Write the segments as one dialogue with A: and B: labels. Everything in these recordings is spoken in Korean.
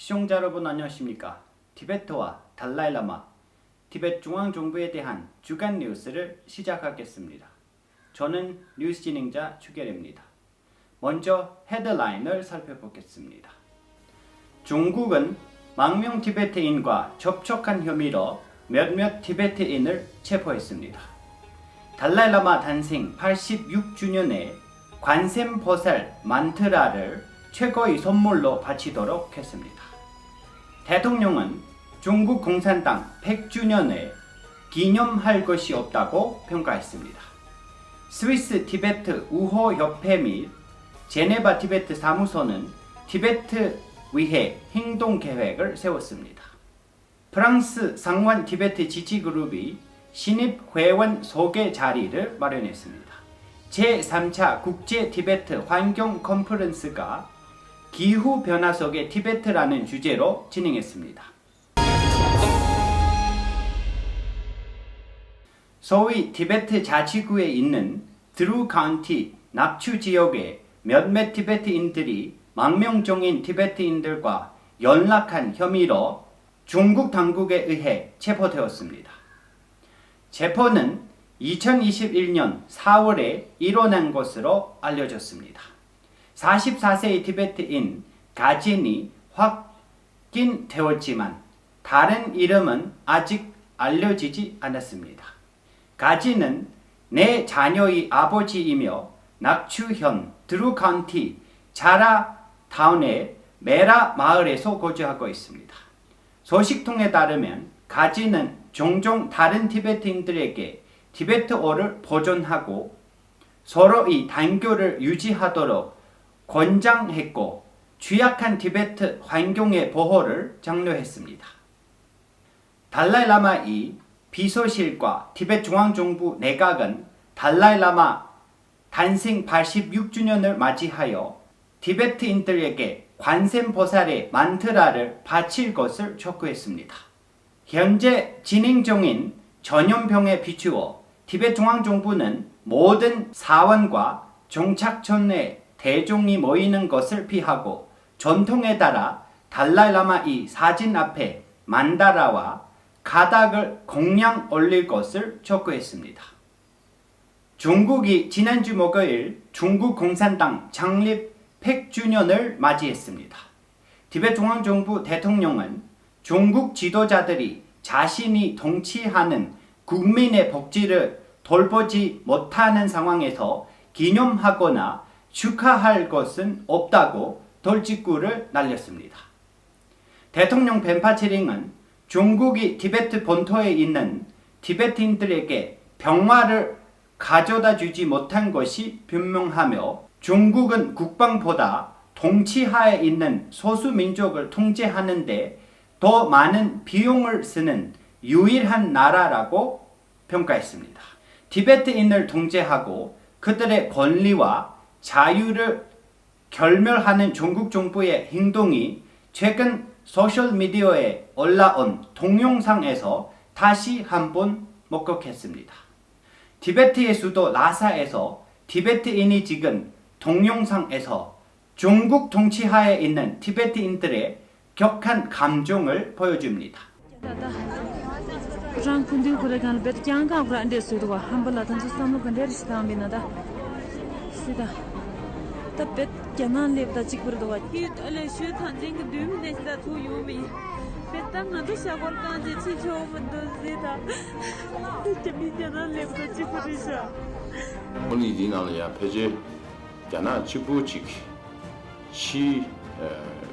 A: 시청자 여러분 안녕하십니까? 티베트와 달라이라마, 티베트 중앙정부에 대한 주간 뉴스를 시작하겠습니다. 저는 뉴스 진행자 추계래입니다. 먼저 헤드라인을 살펴보겠습니다. 중국은 망명 티베트인과 접촉한 혐의로 몇몇 티베트인을 체포했습니다. 달라이라마 탄생 86주년에 관샘보살 만트라를 최고의 선물로 바치도록 했습니다. 대통령은 중국 공산당 100주년에 기념할 것이 없다고 평가했습니다. 스위스 티베트 우호 협회 및 제네바 티베트 사무소는 티베트 위해 행동 계획을 세웠습니다. 프랑스 상원 티베트 지지 그룹이 신입 회원 소개 자리를 마련했습니다. 제3차 국제 티베트 환경 컨퍼런스가 기후 변화 속의 티베트라는 주제로 진행했습니다. 소위 티베트 자치구에 있는 드루 카운티 낙추 지역의 몇몇 티베트인들이 망명종인 티베트인들과 연락한 혐의로 중국 당국에 의해 체포되었습니다. 체포는 2021년 4월에 일어난 것으로 알려졌습니다. 44세의 티베트인 가진이 확인되었지만 다른 이름은 아직 알려지지 않았습니다. 가진은 내 자녀의 아버지이며 낙추현 드루카운티 자라 타운의 메라 마을에서 거주하고 있습니다. 소식통에 따르면 가지는 종종 다른 티베트인들에게 티베트어를 보존하고 서로의 단교를 유지하도록 권장했고 취약한 티베트 환경의 보호를 장려했습니다. 달라이라마의 비서실과 티베트 중앙정부 내각은 달라이라마 탄생 86주년을 맞이하여 티베트인들에게 관세음보살의 만트라를 바칠 것을 촉구했습니다. 현재 진행 중인 전염병에 비추어 티베트 중앙정부는 모든 사원과 종착촌에 대중이 모이는 것을 피하고 전통에 따라 달라이라마의 사진 앞에 만다라와 가닥을 공양 올릴 것을 촉구했습니다. 중국이 지난주 목요일 중국 공산당 창립 100주년을 맞이했습니다. 티베트 중앙정부 대통령은 중국 지도자들이 자신이 통치하는 국민의 복지를 돌보지 못하는 상황에서 기념하거나 축하할 것은 없다고 돌직구를 날렸습니다. 대통령 벤파체링은 중국이 티베트 본토에 있는 티베트인들에게 평화를 가져다 주지 못한 것이 분명하며 중국은 국방보다 통치하에 있는 소수 민족을 통제하는데 더 많은 비용을 쓰는 유일한 나라라고 평가했습니다. 티베트인을 통제하고 그들의 권리와 자유를 결멸하는 중국 정부의 행동이 최근 소셜미디어에 올라온 동영상에서 다시 한번 목격했습니다. 티베트의 수도 라사에서 티베트인이 찍은 동영상에서 중국 통치하에 있는 티베트인들의 격한 감정을 보여줍니다.
B: ta bet kyanan lep da chik burdo wa
C: 이 알레 슈 탄징 그 düğüm nesda tu yumi betam na da şagol kan je chi cho mun do zeta te mi jana le da chi purisha
D: 오늘 이디나는 야 페제 야나 지부직 시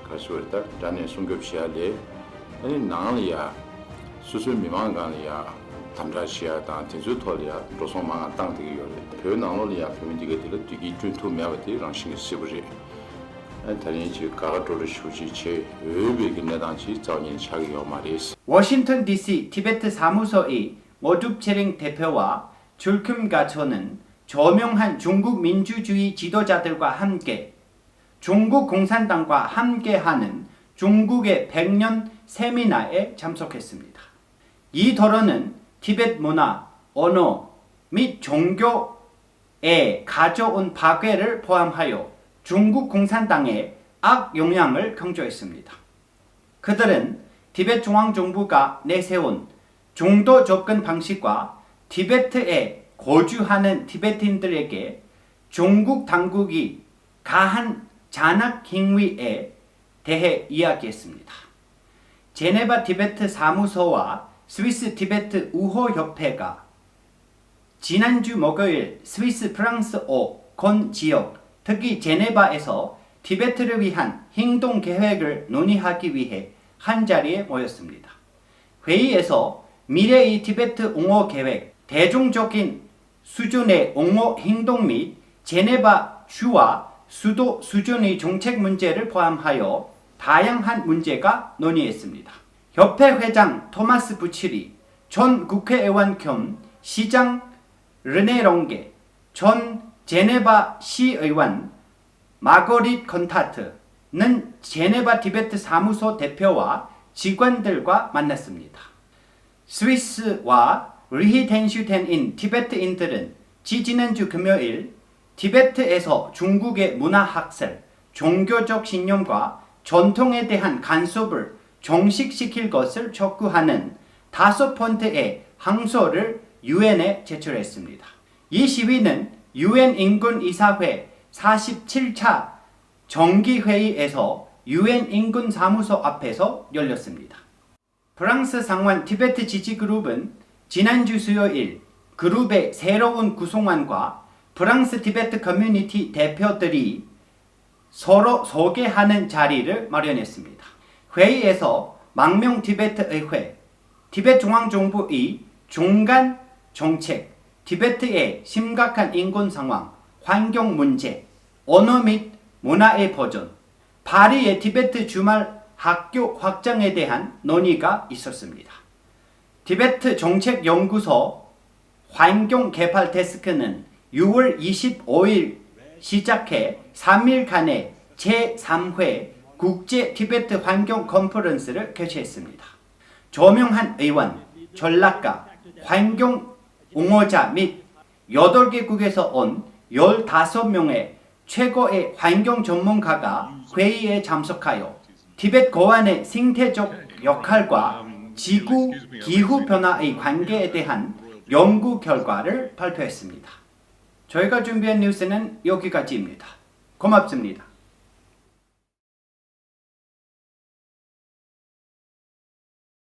D: 가수었다 자네 송급시야래 아니 나는야 수술 미망간이야 담자시야다 텐주톨이야 로송망아 땅되게 요래 표현나로리야 표현되게 되게 되게 준투미하게 랑싱이 시부지. 다른 지 가가도를 휴지체 의베기 내단지 자원인 차기요 말이스
A: 워싱턴 DC 티베트 사무소의 모둡체링 대표와 줄금 가초는 저명한 중국 민주주의 지도자들과 함께 중국 공산당과 함께하는 중국의 100년 세미나에 참석했습니다. 이 토론은 티베트 문화, 언어 및 종교에 가져온 파괴를 포함하여 중국 공산당의 악 영향을 강조했습니다. 그들은 티베트 중앙정부가 내세운 중도 접근 방식과 티베트에 거주하는 티베트인들에게 중국 당국이 가한 잔악 행위에 대해 이야기했습니다. 제네바 티베트 사무소와 스위스 티베트 우호 협회가 지난주 목요일 스위스 프랑스어 건 지역, 특히 제네바에서 티베트를 위한 행동 계획을 논의하기 위해 한 자리에 모였습니다. 회의에서 미래의 티베트 옹호 계획, 대중적인 수준의 옹호 행동 및 제네바 주와 수도 수준의 정책 문제를 포함하여 다양한 문제가 논의했습니다. 협회 회장 토마스 부치리, 전 국회의원 겸 시장 르네 롱게, 전 제네바 시의원 마거릿 컨타트는 제네바 티베트 사무소 대표와 직원들과 만났습니다. 스위스와 리히텐슈텐인 티베트인들은 지지난주 금요일 티베트에서 중국의 문화학설, 종교적 신념과 전통에 대한 간섭을 종식시킬 것을 촉구하는 다섯 폰트의 항소를 유엔에 제출했습니다. 이 시위는 유엔 인권 이사회 47차 정기 회의에서 유엔 인권 사무소 앞에서 열렸습니다. 프랑스 상원 티베트 지지 그룹은 지난주 수요일 그룹의 새로운 구성원과 프랑스 티베트 커뮤니티 대표들이 서로 소개하는 자리를 마련했습니다. 회의에서 망명 티베트 의회, 티베트 중앙정부의 중간 정책, 티베트의 심각한 인권 상황, 환경 문제, 언어 및 문화의 보존, 파리의 티베트 주말 학교 확장에 대한 논의가 있었습니다. 티베트 정책연구소 환경 개발 데스크는 6월 25일 시작해 3일간의 제3회 국제 티베트 환경 컨퍼런스를 개최했습니다. 조명한 의원, 전략가, 환경 옹호자 및 8개국에서 온 15명의 최고의 환경 전문가가 회의에 참석하여 티베트 고안의 생태적 역할과 지구 기후 변화의 관계에 대한 연구 결과를 발표했습니다. 저희가 준비한 뉴스는 여기까지입니다. 고맙습니다.